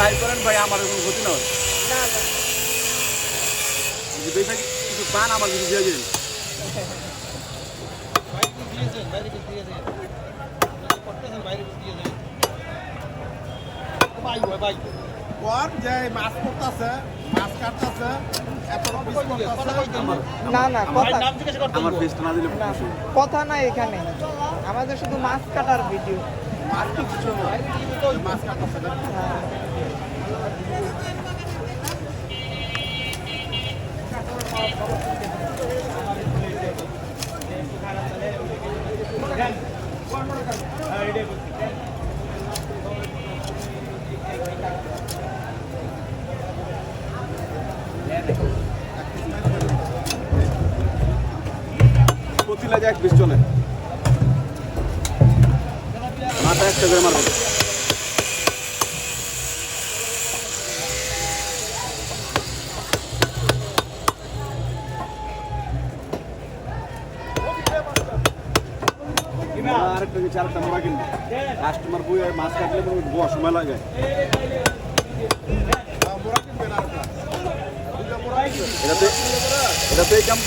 Try করেন ভাই আমার কোনো ক্ষতি না হয়। না না। কিছু পান আমার কিছু দিয়ে দিন। বাইরে কিছু। দিয়েছেন বাইরে কিছু দিয়েছেন করতেছেন বাইরে কিছু দিয়েছেন ভাই ভাই ভাই কর যে মাছ করতেছে মাছ কাটতেছে এত পিস কথা করতেছে কইতেন না না ভাই কথা নাম জিজ্ঞেস করতে আমার ফেসটা না দিলে না কথা নাই এখানে আমাদের শুধু মাছ কাটার ভিডিও মাছ কি কিছু নয় মাছ কাটতেছে না প্রতি লাগে এক বিশ জনে মাথা একটা করে মারবেন আরেকটা কিছু আরেকটা মোড়া কিনবো কাস্টমার বই মাছ কাটলে বড় সময় লাগে এটাতে এটাতে এই কাম